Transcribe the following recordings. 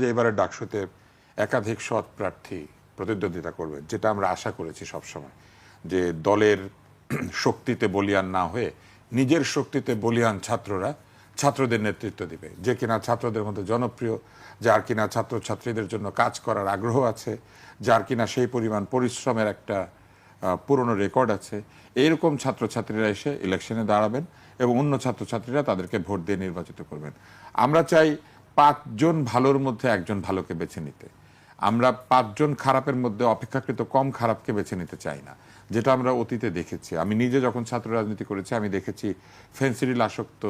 যে এবারে ডাকসুতে একাধিক সৎ প্রার্থী প্রতিদ্বন্দ্বিতা করবেন যেটা আমরা আশা করেছি সবসময়, যে দলের শক্তিতে বলিয়ান না হয়ে, নিজের শক্তিতে বলিয়ান ছাত্ররা ছাত্রদের নেতৃত্ব দিবে। যে কিনা ছাত্রদের মধ্যে জনপ্রিয়, যার কিনা ছাত্রছাত্রীদের জন্য কাজ করার আগ্রহ আছে, যার কিনা সেই পরিমাণ পরিশ্রমের একটা পুরনো রেকর্ড আছে, এইরকম ছাত্রছাত্রীরা এসে ইলেকশনে দাঁড়াবেন এবং অন্য ছাত্রছাত্রীরা তাদেরকে ভোট দিয়ে নির্বাচিত করবেন। আমরা চাই পাঁচজন ভালোর মধ্যে একজন ভালোকে বেছে নিতে। আমরা পাঁচজন খারাপের মধ্যে অপেক্ষাকৃত কম খারাপকে বেছে নিতে চাই না, যেটা আমরা অতীতে দেখেছি। আমি নিজে যখন ছাত্র রাজনীতি করেছি, আমি দেখেছি ফেন্সিডিল আসক্ত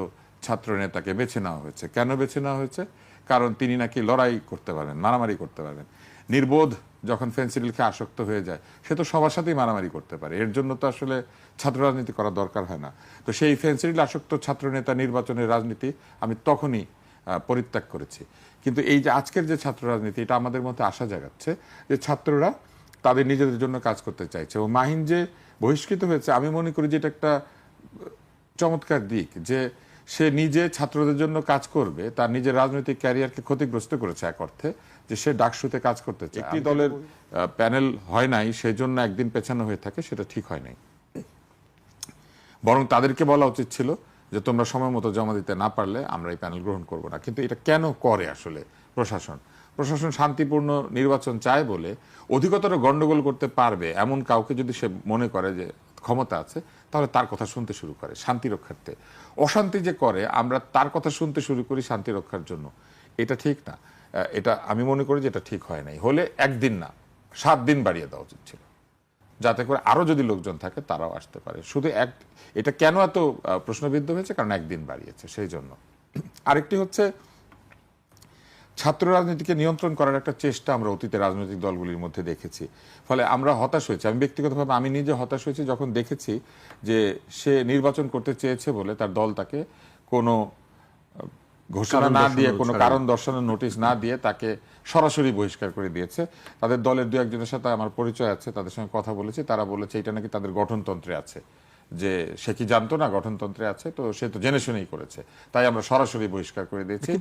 ছাত্র নেতাকে বেছে নেওয়া হয়েছে। কেন বেছে নেওয়া হয়েছে? কারণ তিনি নাকি লড়াই করতে পারেন, মারামারি করতে পারেন। নির্বোধ যখন ফেন্সিডিলকে আসক্ত হয়ে যায়, সে তো সবার সাথেই মারামারি করতে পারে। এর জন্য তো আসলে ছাত্র রাজনীতি করার দরকার হয় না। তো সেই ফেন্সিডিল আসক্ত ছাত্র নেতা নির্বাচনের রাজনীতি আমি তখনই পরিত্যাগ করেছি। কিন্তু এই যে আজকের যে ছাত্র রাজনীতি এটা আমাদের মধ্যে আশা জাগাচ্ছে যে ছাত্ররা তাদের নিজেদের জন্য কাজ করতে চাইছে। এবং মাহিন যে বহিষ্কৃত হয়েছে আমি মনে করি যে এটা একটা চমৎকার দিক যে সে নিজে ছাত্রদের জন্য কাজ করবে তার নিজের রাজনৈতিক ক্যারিয়ারকে ক্ষতিগ্রস্ত করেছে এক অর্থে যে সে ডাকসুতে কাজ করতে চায়। একটি দলের প্যানেল হয় নাই সেই জন্য একদিন পেছানো হয়ে থাকে সেটা ঠিক হয় নাই। বরং তাদেরকে বলা উচিত ছিল যে তোমরা সময় মতো জমা দিতে না পারলে আমরা এই প্যানেল গ্রহণ করব না। কিন্তু এটা কেন করে আসলে প্রশাসন? প্রশাসন শান্তিপূর্ণ নির্বাচন চায় বলে অধিকতর গন্ডগোল করতে পারবে এমন কাউকে যদি সে মনে করে যে ক্ষমতা আছে, তাহলে তার কথা শুনতে শুরু করে শান্তি রক্ষার্থে অশান্তি যে করে, আমরা তার কথা শুনতে শুরু করি শান্তি রক্ষার জন্য। এটা ঠিক না। এটা আমি মনে করি যে এটা ঠিক হয় নাই। হলে একদিন না, সাত দিন বাড়িয়ে দেওয়া উচিত ছিল। যাতে করে আরও যদি লোকজন থাকে, তারাও আসতে পারে। শুধু এক, এটা কেন এত প্রশ্নবিদ্ধ হয়েছে? কারণ একদিন বাড়িয়েছে, সেই জন্য। আরেকটি হচ্ছে ছাত্র রাজনীতিকে নিয়ন্ত্রণ করার একটা চেষ্টা আমরা অতীতে রাজনৈতিক দলগুলির মধ্যে দেখেছি। ফলে আমরা হতাশ হয়েছি। আমি ব্যক্তিগতভাবে, আমি নিজে হতাশ হয়েছি যখন দেখেছি যে সে নির্বাচন করতে চেয়েছে বলে তার দল তাকে কোনো ঘোষণা না দিয়ে কোনো কারণ দর্শানোর নোটিশ না দিয়ে তাকে সরাসরি বহিষ্কার করে দিয়েছে। তাদের দলের দু একজনের সাথে আমার পরিচয় আছে তাদের সঙ্গে কথা বলেছি তারা বলেছে এটা নাকি তাদের গঠনতন্ত্রে আছে। যে সে কি জানতো না গঠনতন্ত্রে আছে তো সে তো জেনে শুনেই করেছে। তাই আমরা সরাসরি বহিষ্কার করে দিয়েছি।